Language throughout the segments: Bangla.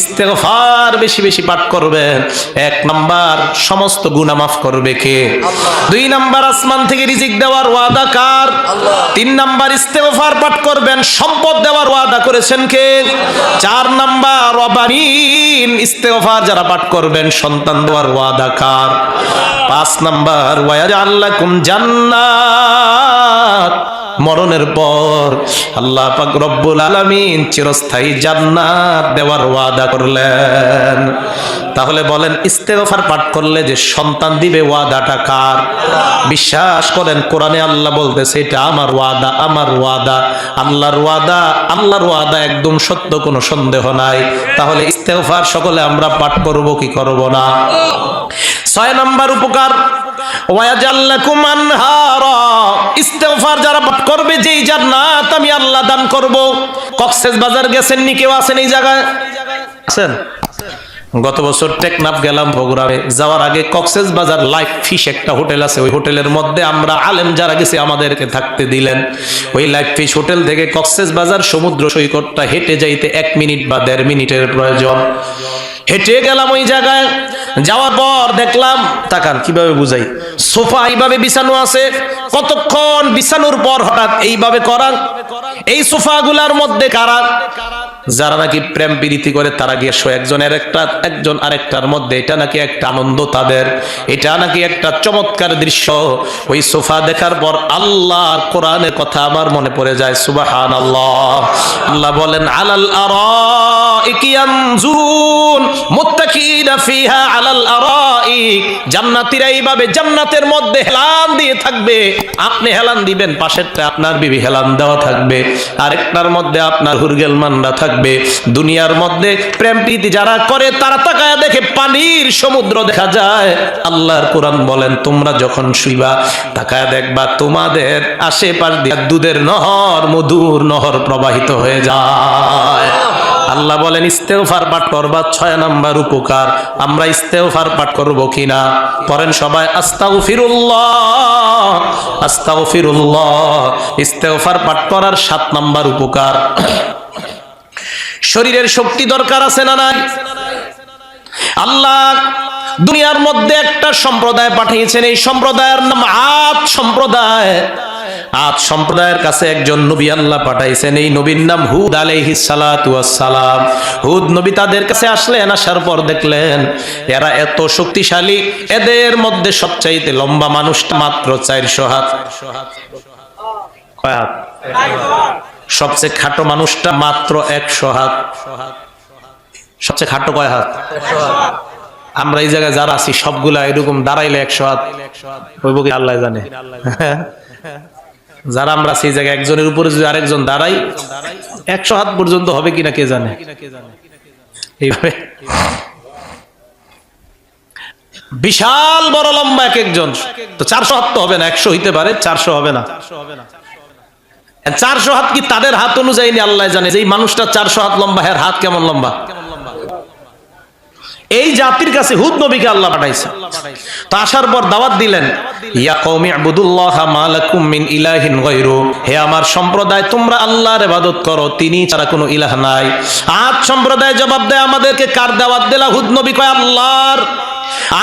ইস্তেগফার বেশি বেশি পাঠ করবেন এক নাম্বার সমস্ত গুনাহ মাফ করবে কে? দুই নাম্বার আসমান থেকে রিজিক দেওয়ার ওয়াদা কার? তিন নাম্বার ইস্তেগফার পাঠ করবেন সম্পদ দেওয়ার ওয়াদা করেছেন কে? চার নাম্বার রবারিন ইস্তেগফার যারা পাঠ করবেন সন্তান দেওয়ার ওয়াদা কার? পাঁচ নাম্বার ওয়াজআল্লাকুম জান্নাত। মরণের পর আল্লাহ পাক রব্বুল আলামিন চিরস্থায়ী জান্নাত দেওয়ার ওয়াদা করলেন। তাহলে বলেন, ইস্তেগফার পাঠ করলে যে সন্তান দিবে ওয়াদাটা কার? বিশ্বাস করেন, কোরআনে আল্লাহ বলতেছে, এটা আমার ওয়াদা আমার ওয়াদা। আল্লাহর ওয়াদা আল্লাহর ওয়াদা একদম সত্য, কোনো সন্দেহ নাই। তাহলে ইস্তেগফার সকলে আমরা পাঠ করব, কি করব না? ছয় নম্বর উপকার যারা পাঠ করবে আমি আল্লাহ দান করব। কক্সেস বাজার গেছেন নি কেউ আছেন এই জায়গায়? আছেন? গত বছর টেকনাফ গেলাম বগুড়ায়। যাওয়ার আগে কক্সেস বাজার লাইফ ফিশ একটা হোটেল আছে, ওই হোটেলের মধ্যে আমরা আলেম যারা গেছি আমাদেরকে থাকতে দিলেন। ওই লাইফ ফিশ হোটেল থেকে কক্সেস বাজার সমুদ্র সৈকতটা হেঁটে যাইতে এক মিনিট বা দেড় মিনিটের প্রয়োজন। হেঁটে গেলাম ওই জায়গায়। যাওয়ার পর দেখলাম, তাকান, কীভাবে বুঝাই? সোফা এইভাবে বিছানো আছে। কতক্ষণ বিছানোর পর হঠাৎ এইভাবে করা? এই সোফাগুলার মধ্যে কারা? যারা নাকি প্রেম প্রীতি করে, তারা গিয়ে একজনের একটা, একজন আরেকটার মধ্যে, এটা নাকি একটা আনন্দ তাদের, এটা নাকি একটা চমৎকার দৃশ্য। ওই সোফা দেখার পর আল্লাহ কোরআনের কথা আমার মনে পড়ে যায় সুবাহান আল্লাহ আল্লাহ বলেন, আলাল আরাইকিয়ানজুরুন দুনিয়ার মধ্যে প্রেম প্রীতি যারা করে, তারা তাকায় দেখে পানির সমুদ্র দেখা যায়। আল্লাহর কোরআন বলেন, তোমরা যখন শুইবা, তাকায় দেখবা তোমাদের আশেপাশ দিয়ে দুধের নহর, মধুর নহর প্রবাহিত হয়ে যায়। আল্লাহ বলেন, ইস্তেগফার পাঠ করবা, ছয় নাম্বার উপকার। আমরা ইস্তেগফার পাঠ করব কিনা? পড়েন সবাই, আস্তাগফিরুল্লাহ আস্তাগফিরুল্লাহ। ইস্তেগফার পাঠ করার সাত নাম্বার উপকার। শরীরের শক্তি দরকার আছে না নাই? আল্লাহ দুনিয়ার মধ্যে একটা সম্প্রদায় পাঠিয়েছেন, এই সম্প্রদায়ের নাম আদ সম্প্রদায়। আদ সম্প্রদায়ের কাছে একজন নবী আল্লাহ পাঠাইছেন, এই নবীর নাম হুদ আলাইহি সালাম হুদ নবী তাদের কাছে আসলেন, আসার পর দেখলেন, এরা এত শক্তিশালী, এদের মধ্যে সবচাইতে লম্বা মানুষটা মাত্র চারশো হাত। হাত? সবচেয়ে খাটো মানুষটা মাত্র একশো হাত। সবচেয়ে খাটো কয় হাত? আমরা এই জায়গায় যারা আছি, সবগুলা এরকম দাঁড়াইলে একশো হাত। হইব কি আল্লাহ জানে? যারা আমরা সেই জায়গায় একজনের উপরে যদি আরেকজন দাঁড়াই, একশো হাত পর্যন্ত হবে কিনা কে জানে? এইভাবে। বিশাল বড় লম্বা এক একজন। তো চারশো হাত তো হবে না, একশো হইতে পারে, চারশো হবে না। চারশো হাত কি তাদের হাত অনুযায়ী আল্লাহ জানে যে মানুষটা চারশো হাত লম্বা হ্যার হাত কেমন লম্বা? এই জাতির কাছে হুদ নবীকে আল্লাহ পাঠাইছে তো আসার পর দাওয়াত দিলেন ইয়া কওমি আবুদুল্লাহ মা লাকুম মিন ইলাহিন গায়রু। হে আমার সম্প্রদায় তোমরা আল্লাহর ইবাদত করো তিনি ছাড়া কোনো ইলাহ নাই। আজ সম্প্রদায় জবাব দেয় আমাদেরকে কার দাওয়াত দিলা হুদ নবী কয় আল্লাহর।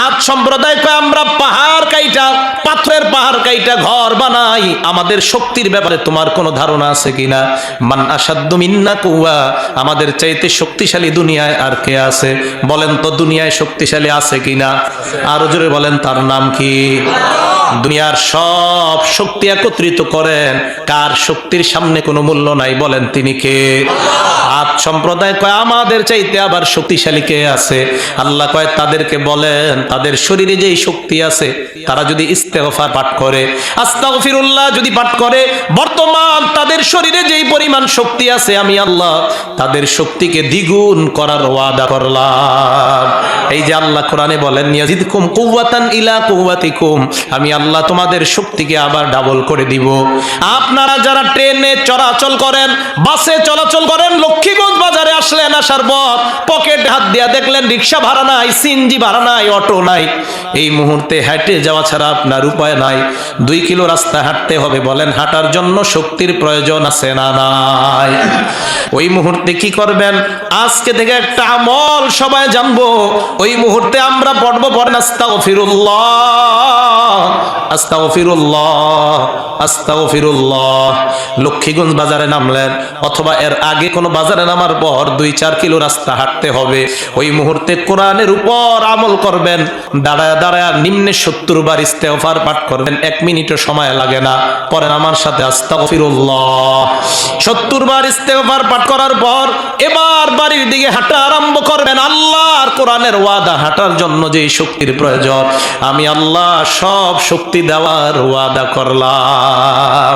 আজ সম্প্রদায় কয়, আমরা পাহাড় কাইটা, পাথরের পাহাড় কাইটা ঘর বানাই। আমাদের শক্তির ব্যাপারে তোমার কোনো ধারণা আছে কিনা মান আসাদ্দু মিন্না কুয়া আমাদের চাইতে শক্তিশালী দুনিয়ায় আর কে আছে? বলেন তো, দুনিয়ায় শক্তিশালী আছে কিনা আরও জোরে বলেন, তার নাম কি? দুনিয়ার সব শক্তি একত্রিত করেন। কার শক্তির সামনে কোনো মূল্য নাই, বলেন তিনি কে? আজ সম্প্রদায় কয়, আমাদের চাইতে আবার শক্তিশালী কে আছে? আল্লাহ কয়, তাদেরকে বলেন, তাদের শরীরে যেই শক্তি আছে, তারা যদি ইস্তেগফার পাঠ করে, আস্তাগফিরুল্লাহ যদি পাঠ করে, বর্তমান তাদের শরীরে যেই পরিমাণ শক্তি আছে, আমি আল্লাহ তাদের শক্তিকে দ্বিগুণ করার ওয়াদা করলাম। এই যে আল্লাহ কোরআনে বলেন, ইয়াজিদকুম কুওয়াতান ইলা কুওয়াতিকুম, আমি আল্লাহ তোমাদের শক্তিকে আবার ডাবল করে দিব। আপনারা যারা ট্রেনে চলাচল করেন, বাসে চলাচল করেন লক্ষ্মীগঞ্জ বাজারে আসলেন, আসার পর পকেটে হাত দিয়া দেখলেন রিক্সা ভাড়া নাই, সিএনজি ভাড়া নাই অটো নাই। এই মুহূর্তে হেঁটে যাওয়া ছাড়া আপনার উপায় নাই। দুই কিলো রাস্তা হাঁটতে হবে, বলেন, হাঁটার জন্য শক্তির প্রয়োজন আছে না নাই? ওই মুহূর্তে কি করবেন? আজকে থেকে একটা আমল সবাই জানব। ওই মুহূর্তে আমরা পড়ব, পড়েন, আস্তাগফিরুল্লাহ আস্তাগফিরুল্লাহ আস্তাগফিরুল্লাহ। লক্ষ্মীগঞ্জ বাজারে নামলেন, অথবা এর আগে কোনো বাজারে নামার পর দুই চার কিলো রাস্তা হাঁটতে হবে। ওই মুহূর্তে কোরআনের উপর আমল করবেন, দাঁড়ায় দাঁড়ায় নিম্নে সত্তর বার ইস্তেফার পাঠ করবেন, এক মিনিটও সময় লাগে না। পরে আমার সাথে আস্তাগফিরুল্লাহ। সত্তর বার ইস্তেফার পাঠ করার পর এবার বাড়ির দিকে হাঁটা আরম্ভ করবেন। আল্লাহর কোরআনের ওয়াদা হাঁটার জন্য যে শক্তির প্রয়োজন, আমি আল্লাহ সব শক্তি দেওয়ার ওয়াদা করলাম।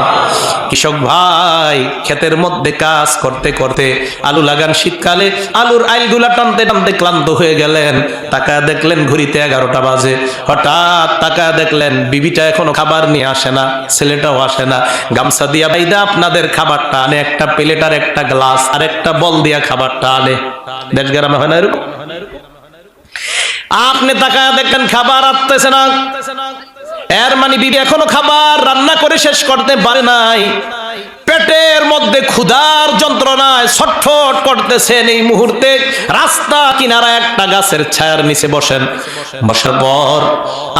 কৃষক ভাই, ক্ষেতের মধ্যে কাজ করতে করতে আলু লাগান শীতকালে, আলুর আইলগুলা টানতে টানতে ক্লান্ত হয়ে গেলেন। টাকা দেখলেন ঘড়িতে এগারোটা বাজে। হঠাৎ টাকা দেখলেন বিবিটা এখনও খাবার নিয়ে আসে না, ছেলেটাও আসে না। গামছা দিয়া বাইদা আপনাদের খাবারটা আনে, একটা প্লেট আর একটা গ্লাস আর একটা বল দিয়া খাবারটা আনে। দেশ গ্রামে হয় না এরকম? আপনি টাকা দেখলেন খাবার আসতেছে না। এর মানে বিবি এখনও খাবার রান্না করে শেষ করতে পারে নাই। পেটের মধ্যে ক্ষুধার যন্ত্রণায় ছটফট করতেছেন এই মুহূর্তে। রাস্তা কিনারা একটা গাছের ছায়ার নিচে বসেন। বসার পর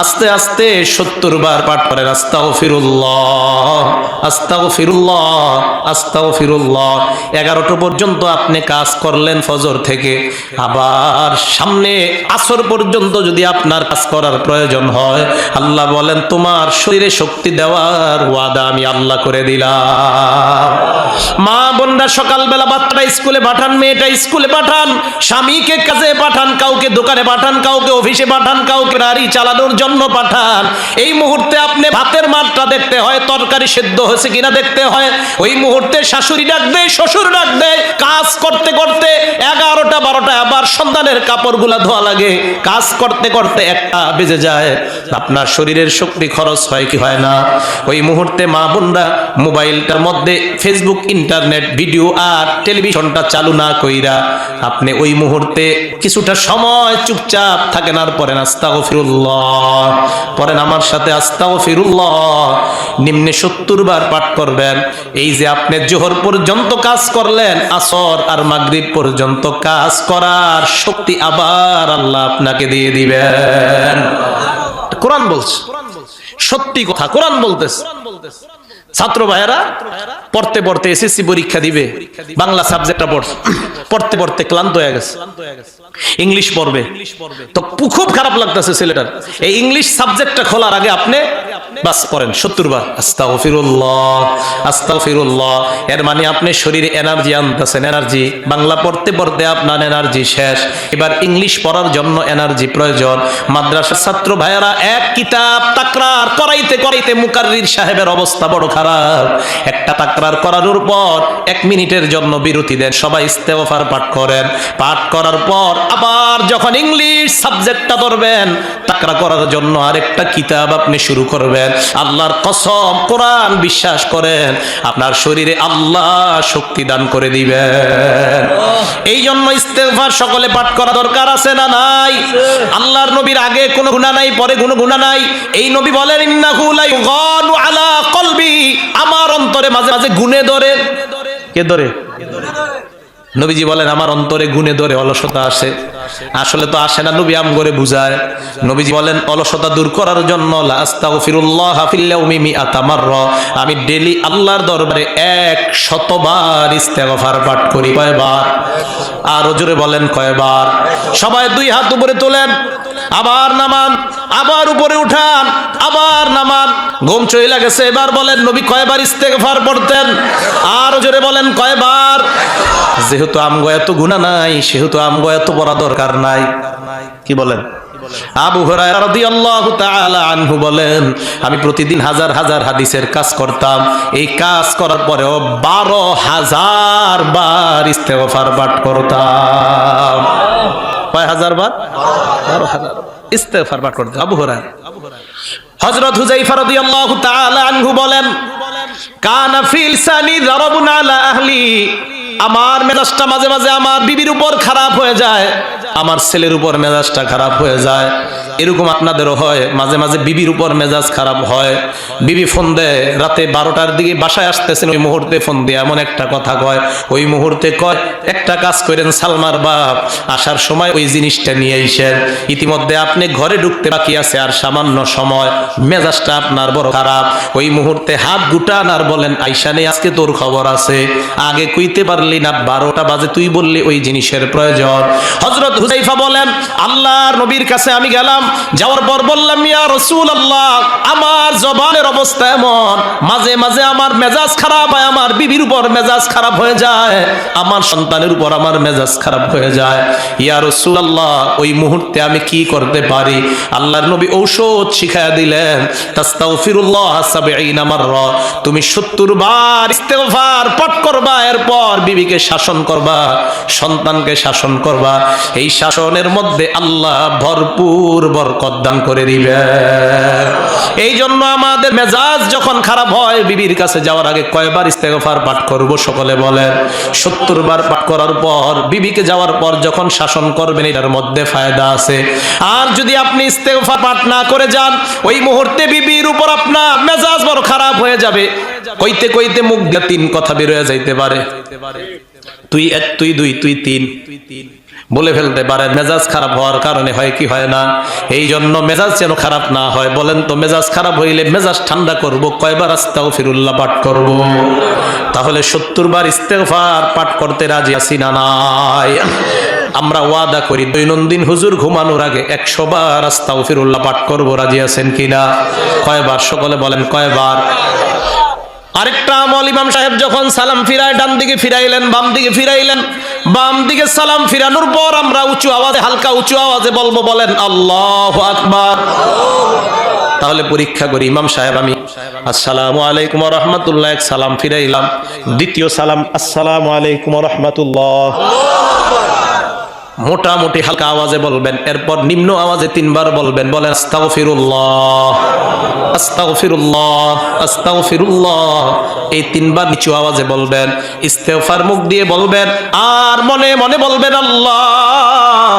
আস্তে আস্তে সত্তর বার পাঠ করেন আস্তাও ফিরুল্লাহ আস্তাও ফিরুল্লাহ আস্তাও ফিরুল্লাহ এগারোটা পর্যন্ত আপনি কাজ করলেন ফজর থেকে। আবার সামনে আসর পর্যন্ত যদি আপনার কাজ করার প্রয়োজন হয়, আল্লাহ বলেন, তোমার শরীরে শক্তি দেওয়ার ওয়াদা আমি আল্লাহ করে দিলাম। মা বোনরা সকালবেলা বাচ্চাটা স্কুলে পাঠান, মেয়েটা স্কুলে পাঠান, স্বামীকে কাজে পাঠান, কাউকে দোকানে পাঠান, কাউকে অফিসে পাঠান, কাউকে গাড়ি চালানোর জন্য পাঠান। এই মুহূর্তে আপনি ভাতের মাত্রা দেখতে হয়, তরকারি সেদ্ধ হয়েছে কিনা দেখতে হয়। ওই মুহূর্তে শাশুড়ি ডাক দেয় শ্বশুর ডাক দেয় কাজ করতে করতে এগারোটা, বারোটা, আবার সন্তানের কাপড়গুলা ধোয়া লাগে। কাজ করতে করতে একটা বেজে যায়। আপনার শরীরের শক্তি খরচ হয় কি হয় না? ওই মুহূর্তে মা বোনরা মোবাইলটার মধ্যে ফেসবুক ইন্টারনেট ভিডিও আর টেলিভিশনটা চালু না কইরা আপনি ওই মুহূর্তে কিছুটা সময় চুপচাপ থাকেন আর পরেন আস্তাও ফিরুল্লাহ পরেন আমার সাথে আস্তাও ফিরুল্লাহ নিম্নে সত্তর বার পাঠ করবেন, এই যে আপনি জোহর পর্যন্ত কাজ করলেন, আসর আর মাগরিব পর্যন্ত কাজ করার শক্তি আবার আল্লাহ আপনাকে দিয়ে দিবেন। কোরআন বলছে। সত্যি কথা কোরআন বলতেছে। ছাত্র ভাইয়েরা, পড়তে পড়তে এসএসসি পরীক্ষা দিবে। বাংলা সাবজেক্টটা পড়ছে পড়তে পড়তে ক্লান্ত হয়ে গেছে। ইংলিশ পড়বে। তো খুব খারাপ লাগতেছে ছেলেটার। এই ইংলিশ সাবজেক্টটা খোলার আগে আপনি বাস পড়েন। সত্তর বার। আস্তাগফিরুল্লাহ আস্তাগফিরুল্লাহ। এর মানে আপনি শরীরে এনার্জি আনতেছেন। এনার্জি বাংলা পড়তে পড়তে আপনার এনার্জি শেষ। এবার ইংলিশ পড়ার জন্য এনার্জি প্রয়োজন। মাদ্রাসার ছাত্র ভাইয়েরা, এক কিতাব তাকরার করাইতে করাইতে মুকাররির সাহেবের অবস্থা বড় একটা তাকরার করানোর পর এক মিনিটের জন্য বিরতি দেন। সবাই ইস্তেগফার পাঠ করেন। পাঠ করার পর আবার যখন ইংলিশ সাবজেক্টটা ধরবেন, তাকরা করার জন্য আরেকটা কিতাব আপনি শুরু করবেন। আল্লাহর কসম, কোরআন বিশ্বাস করেন। আপনার শরীরে আল্লাহ শক্তি দান করে দিবেন। এই জন্য ইস্তেগফার সকলে পাঠ করা দরকার আছে না নাই? আল্লাহর নবীর আগে কোনো গুনাহ নাই, পরে কোনো গুনাহ নাই। এই নবী বলেন, ইন্নাহু লা ইউগানু আলা কলবি অন্তরে মাঝে মাঝে গুনে ধরে। কে ধরে? নবীজি বলেন, আমার অন্তরে গুনে ধরে, অলসতা আসে। আসলে তো আসে না, নবী আম করে বুঝায়। নবীজি বলেন, অলসতা দূর করার জন্য আমি ডেলি আল্লাহর দরবারে এক শতবার ইস্তেগফার পাঠ করি, কয়বার? আর জোরে বলেন, কয়বার? সবাই দুই হাত উপরে তোলেন। আবার নামান। আবার উপরে উঠান, আবার নামান। ঘুম চইলা গেছে, এবার বলেন, নবী কয়বার ইস্তেগফার পড়তেন? আর জোরে বলেন, কয়বার? যেহেতু আমগো এত গুণা নাই, সেহেতু আমগো এত পড়া দরকার নাই। কি বলেন? আবু আনহু বলেন, আমি প্রতিদিন হাজার হাজার হাদিসের কাজ করতাম। এই কাজ করার পরেও বারো হাজার বার ইস্তেগফার পাঠ করতাম। কয় হাজার বার? বারো হাজার ইস্তেগফার পাঠ করতাম আবু হুরায়রা। হযরত হুযায়ফা রাদিয়াল্লাহু তাআলা আনহু বলেন, কানা ফিল সানি দারাবুন আলা আহলি। আমার মেজাজটা মাঝে মাঝে আমার বিবির উপর খারাপ হয়ে যায়। আমার ছেলের উপর মেজাজটা খারাপ হয়ে যায়। এরকম আপনাদেরও হয়, মাঝে মাঝে বিবির উপর মেজাজ খারাপ হয়। বিবি ফোন দেয়, রাতে বারোটার দিকে বাসায় আসতেছেন, ওই মুহূর্তে ফোন দিয়ে এমন একটা কথা কয়, ওই মুহূর্তে কয়, একটা কাজ করেন সালমার বাপ, আসার সময় ওই জিনিসটা নিয়ে আইসেন ইতিমধ্যে আপনি ঘরে ঢুকতে বাকি আছে আর সামান্য সময়, মেজাজটা আপনার বড় খারাপ। ওই মুহূর্তে হাত গুটান আর বলেন আইসানে আজকে তোর খবর আছে। আগে কইতে পারলি না, বারোটা বাজে, তুই বললি ওই জিনিসের প্রয়োজন। হজরত হুজাইফা বলেন, আল্লাহর নবীর কাছে আমি গেলাম, যাওয়ার পর বললাম, ইয়া রসুল আল্লাহ আমার জবানের অবস্থা এমন। মাঝে মাঝে আমার মেজাজ খারাপ হয়, আমার বিবির উপর মেজাজ খারাপ হয়ে যায়, আমার সন্তানের উপর আমার মেজাজ খারাপ হয়ে যায়। ইয়া রসুল আল্লাহ ওই মুহূর্তে আমি কি করতে পারি? আল্লাহর নবী ঔষধ শিখায় দিলেন, তাস্তাগফিরুল্লাহ সাবঈনা মাররা, তুমি 70 বার ইস্তেগফার পাঠ করবা, এরপর বিবিকে শাসন করবা, সন্তানকে শাসন করবা, এই শাসনের মধ্যে আল্লাহ ভরপুর বরকত দান করে দিবে। এই জন্য আমাদের মেজাজ যখন খারাপ হয়, বিবির কাছে যাওয়ার আগে কয়বার ইস্তেগফার পাঠ করব সকলে বলেন। 70 বার পাঠ করার পর, বিবিকে যাওয়ার পর যখন শাসন করবেন, এটার মধ্যে ফায়দা আছে। আর যদি আপনি ইস্তেগফার পাঠ না করে যান, ওই মুহূর্তে বিবির উপর আপনার মেজাজ বড় খারাপ হয়ে যাবে। কইতে কইতে মুখ দিয়ে তিন কথা বের হয়ে যাইতে পারে। তুই এক, তুই দুই, তুই তিন। বলে ফেলতে পারে, মেজাজ খারাপ হওয়ার কারণে হয় কি হয় না? এই জন্য মেজাজ যেন খারাপ না হয়, বলেন তো মেজাজ খারাপ হইলে মেজাজ ঠান্ডা করব, কয়বার আস্তাও ফিরুল্লাহ পাঠ করব? তাহলে সত্তর বার ইস্তেগফার পাঠ করতে রাজি আছি না নাই? আমরা ওয়াদা করি, দৈনন্দিন হুজুর ঘুমানোর আগে একশো বার আস্তাও ফিরুল্লাহ পাঠ করব, রাজি আছেন কিনা? কয়বার? সকলে বলেন কয়বার? আরেকটা আমল ইমাম সাহেব যখন সালাম ফিরায় ডান দিকে ফিরাইলেন বাম দিকে ফিরাইলেন বাম দিকে সালাম ফিরানোর পর আমরা উঁচু আওয়াজে, হালকা উঁচু আওয়াজে বলব, বলেন, আল্লাহ আকবার। তাহলে পরীক্ষা করি, ইমাম সাহেব, আমি আসসালামু আলাইকুম রহমতুল্লাহ সালাম ফিরাইলাম। দ্বিতীয় সালাম, আসসালামু আলাইকুম রহমতুল্লাহ। মোটামুটি হালকা আওয়াজে বলবেন, এরপর নিম্ন আওয়াজে তিনবার বলবেন, বলেন, আস্তাগফিরুল্লাহ আস্তাগফিরুল্লাহ এই তিনবার নিচু আওয়াজে বলবেন ইস্তেফার মুখ দিয়ে বলবেন, আর মনে মনে বলবেন, আল্লাহ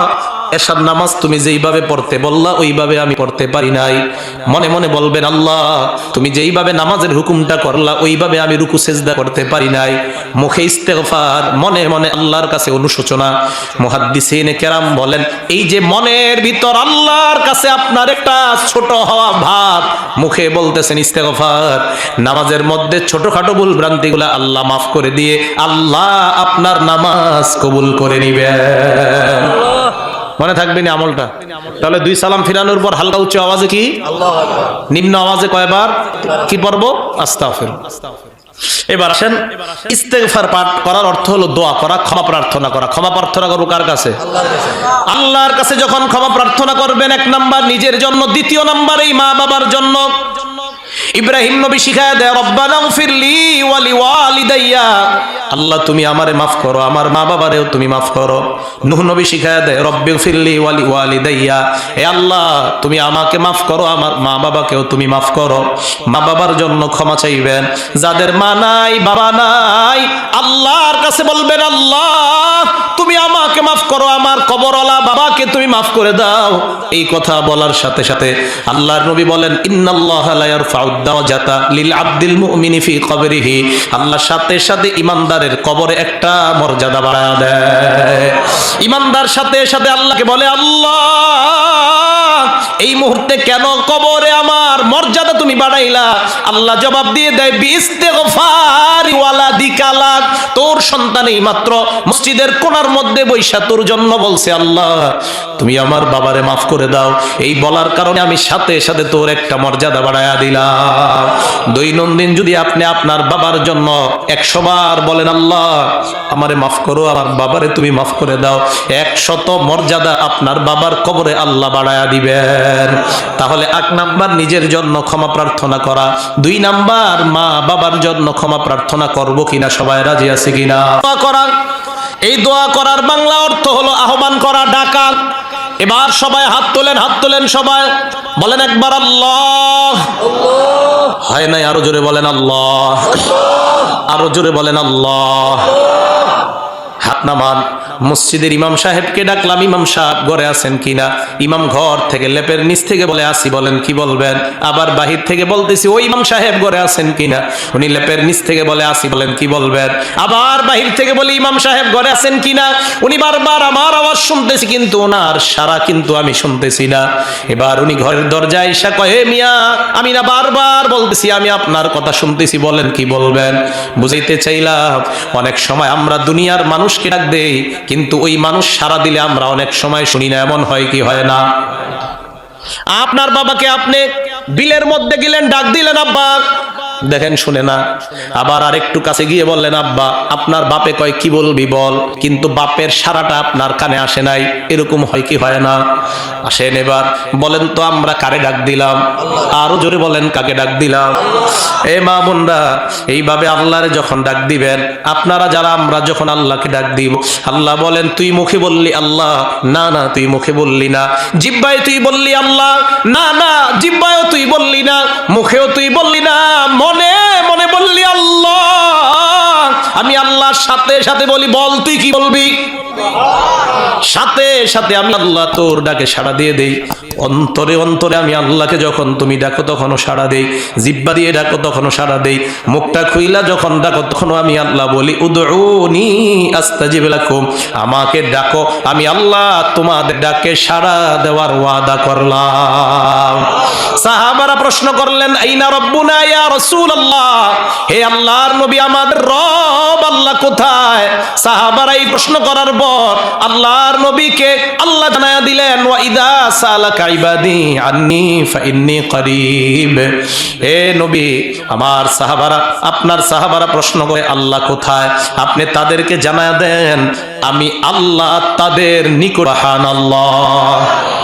এসব নামাজ তুমি যেইভাবে পড়তে বললা, ওইভাবে আমি পড়তে পারি নাই। মনে মনে বলবেন, আল্লাহ, তুমি যেইভাবে নামাজের হুকুমটা করলা, ওইভাবে আমি রুকু, সেজদা করতে পারি নাই। মুখে ইস্তেগফার, মনে মনে আল্লাহর কাছে অনুশোচনা। মুহাদ্দিসিন কেরাম বলেন, এই যে মনের ভিতর আল্লাহর কাছে আপনার একটা ছোট হওয়া ভাব, মুখে বলতেছেন ইস্তেগফার। নামাজের মধ্যে ছোটখাটো ভুল ভ্রান্তিগুলো আল্লাহ মাফ করে দিয়ে, আল্লাহ আপনার নামাজ কবুল করে নিবেন। মনে থাকবে না আমলটা? তাহলে দুই সালাম ফিরানোর পর হালকা উচ্চ আওয়াজে কি? নিম্ন আওয়াজে কয়বার? কি পড়ব? আস্তাফের এবার আসেন, ইস্তেগফার পাঠ করার অর্থ হলো দোয়া করা, ক্ষমা প্রার্থনা করা। ক্ষমা প্রার্থনা করব কার কাছে? আল্লাহর কাছে। যখন ক্ষমা প্রার্থনা করবেন এক নাম্বার, নিজের জন্য। দ্বিতীয় নাম্বার, এই মা বাবার জন্য। ইব্রাহিম নবী শিখায় দেয়, রব্বানা ফিরলি ওয়ালি ওয়ালিদাইয়া। আল্লাহ, তুমি আমারে মাফ করো, আমার মা বাবারেও তুমি মাফ করো। নূহ নবী শিখায় দেয়, রব্বি ফিরলি ওয়ালি ওয়ালিদাইয়া। এ আল্লাহ, তুমি আমাকে মাফ করো, আমার মা বাবাকেও তুমি মাফ করো। মা বাবার জন্য ক্ষমা চাইবেন। যাদের মা নাই, বাবা নাই, আল্লাহর কাছে বলবেন, আল্লাহ, তুমি আমাকে মাফ করো, আমার কবরওয়ালা বাবাকে তুমি মাফ করে দাও। এই কথা বলার সাথে সাথে আল্লাহর নবী বলেন লিল আব্দুল মুমিনি ফি কবরিহি। আল্লাহ সাথে সাথে ইমানদারের কবরে একটা মর্যাদা বাড়ায় দেয়। ইমানদার সাথে সাথে আল্লাহকে বলে, আল্লাহ এই মুহূর্তে কেন কবরে আমার মর্যাদা তুমি বাড়াইলা? আল্লাহ জবাব দিয়ে দেয় দিকালাক তোর সন্তান এই মাত্র মসজিদের কোনার মধ্যে বৈশা তোর জন্য বলছে আল্লাহ, তুমি আমার বাবারে মাফ করে দাও। এই বলার কারণে আমি সাথে সাথে তোর একটা মর্যাদা বাড়ায়া দিলাম। দৈনন্দিন যদি আপনি আপনার বাবার জন্য একশো বার বলেন, আল্লাহ, আমারে মাফ করো, আমার বাবারে তুমি মাফ করে দাও। একশত মর্যাদা আপনার বাবার কবরে আল্লাহ বাড়ায়া দিবেন। তাহলে এক নাম্বার, নিজের জন্য ক্ষমা প্রার্থনা করা। দুই নাম্বার, মা বাবার জন্য ক্ষমা প্রার্থনা করব কিনা, সবাই রাজি আছে কিনা? দোয়া করা এই দোয়া করার বাংলা অর্থ হলো আহ্বান করা, ডাকা। এবার সবাই হাত তোলেন হাত তোলেন সবাই। বলেন একবার আল্লাহ। হয় নাই? আরও জোরে বলেন আল্লাহ। আরও জোরে বলেন আল্লাহ। নামান মসজিদের ইমাম সাহেবকে ডাকলাম, ইমাম সাহেব ঘরে আছেন কিনা? ইমাম ঘর থেকে লেপের নিচ থেকে বলে, আসি, বলেন, কি বলবেন? আবার বাহির থেকে বলতেছি, ওই ইমাম সাহেব ঘরে আছেন কিনা? উনি লেপের নিচ থেকে বলে, আসি, বলেন, কি বলবেন? আবার বাহির থেকে বলি, ইমাম সাহেব ঘরে আছেন কিনা? উনি বারবার আমার আওয়াজ শুনতেছি, কিন্তু ওনার সারা কিন্তু আমি শুনতেছি না। এবার উনি ঘরের দরজায় এসে কয়ে, মিয়া, আমি না বারবার বলতেছি, আমি আপনার কথা শুনতেছি, বলেন, কি বলবেন? বুঝাইতে চাইলাম, অনেক সময় আমরা দুনিয়ার মানুষকে ডাক কিন্তু ওই মানুষ সারা দিলে আমরা অনেক সময় শুনি না, এমন হয় কি হয় না? আপনার বাবাকে আপনি বিলের মধ্যে গেলেন, ডাক দিলেন, আব্বা। দেখেন, শুনে না। আবার আরেকটু কাছে গিয়ে বললেন, আব্বা, আপনার বাপে কয়, কি বলবি বল? কিন্তু বাপের সারাটা আপনার কানে আসে নাই। এরকম হয় কি হয় না? আসেন এবার, বলেন তো, আমরা কারে ডাক দিলাম? আরও জোরে বলেন, কাকে ডাক দিলাম? এ মা বোনরা, এইভাবে আল্লাহরে যখন ডাক দিবেন, আপনারা যারা, আমরা যখন আল্লাহকে ডাক দিব, আল্লাহ বলেন, তুই মুখে বললি আল্লাহ, না না, তুই মুখে বললি না। জিব্বায় তুই বললি আল্লাহ, না না, জিব্বায়ও তুই বললি না, মুখেও তুই বললি না সাথে সাথে বলি, বল, তুই কি বলবি? সাথে সাথে আমি আল্লাহ তোর ডাকে সাড়া দিয়ে দেই। অন্তরে অন্তরে আমি আল্লাহকে যখন তুমি ডাকো তখনও সাড়া দেই। জিব্বা দিয়ে ডাকো তখনও সাড়া দেই। মুখটা খুইলা যখন ডাকো তখনও আমি আল্লাহ বলি, উদউনি আস্তাজিব লাকুম। আমাকে ডাকো, আমি আল্লাহ তোমাদের ডাকে সাড়া দেওয়ার ওয়াদা করলাম। সাহাবারা প্রশ্ন করলেন, আইনা রব্বুনা ইয়া রাসূলুল্লাহ? হে আল্লাহর নবী, আমাদের রব আল্লাহ কোথায়? সাহাবারা এই প্রশ্ন করার পর আল্লাহর নবীকে আল্লাহ জানায়া দিলেন, ওয়া ইদা সালাকা ইবাদি আন্নি ফাইন্নি করিব। হে নবী, আমার সাহাবারা, আপনার সাহাবারা প্রশ্ন করে, আল্লাহ কোথায়? আপনি তাদেরকে জানায়া দেন, আমি আল্লাহ তাদের নিকট আল্লাহ